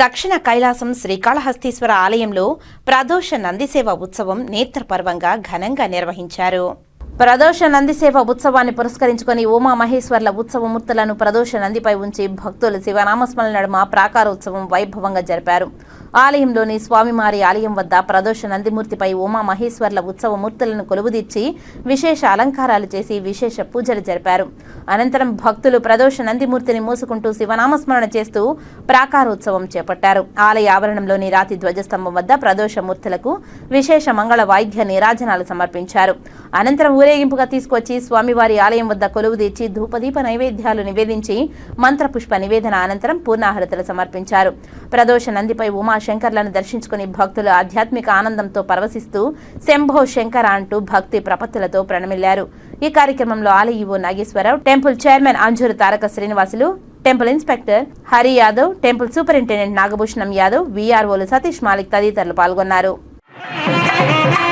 దక్షిణ కైలాసం శ్రీకాళహస్తీశ్వర ఆలయంలో ప్రదోష నందిసేవ ఉత్సవం నేత్రపర్వంగా ఘనంగా నిర్వహించారు. ప్రదోష నందిసేవ ఉత్సవాన్ని పురస్కరించుకొని ఉమా మహేశ్వర్ల ఉత్సవమూర్తులను ప్రదోష నందిపై ఉంచి భక్తులు శివనామస్మరణ నడుమ ప్రాకారోత్సవం వైభవంగా జరిపారు. ఆలయంలోని స్వామివారి ఆలయం వద్ద ప్రదోష నందిమూర్తిపై ఉమా మహేశ్వర్ల ఉత్సవ మూర్తులను కొలువుదీర్చి విశేష అలంకారాలు చేసి విశేష పూజలు జరిపారు. అనంతరం భక్తులు ప్రదోష నందిమూర్తిని మూసుకుంటూ శివనామస్మరణ చేస్తూ ప్రాకారోత్సవం చేపట్టారు. ఆలయ ఆవరణంలోని రాతి ధ్వజస్తంభం వద్ద ప్రదోష మూర్తులకు విశేష మంగళ వాయిద్య నీరాజనాలు సమర్పించారు. అనంతరం ఊరేగింపుగా తీసుకొచ్చి స్వామివారి ఆలయం వద్ద కొలువుదీర్చి ధూపదీప నైవేద్యాలు నివేదించి మంత్రపుష్ప నివేదన అనంతరం పూర్ణాహరతలు సమర్పించారు. ప్రదోష నందిపై ఉమాశంకర్లను దర్శించుకుని భక్తులు ఆధ్యాత్మిక ఆనందంతో పరవశిస్తూ శంభో శంకర అంటూ భక్తి ప్రపత్తులతో ప్రణమిల్లారు. ఈ కార్యక్రమంలో ఆలయీఓ Nageswara Rao temple chairman Anjuru Taraka Srinivasulu temple inspector Hari Yadav temple superintendent Nagabhushanam Yadav వీఆర్ఓలు Satish Malik తదితరులు పాల్గొన్నారు. Thank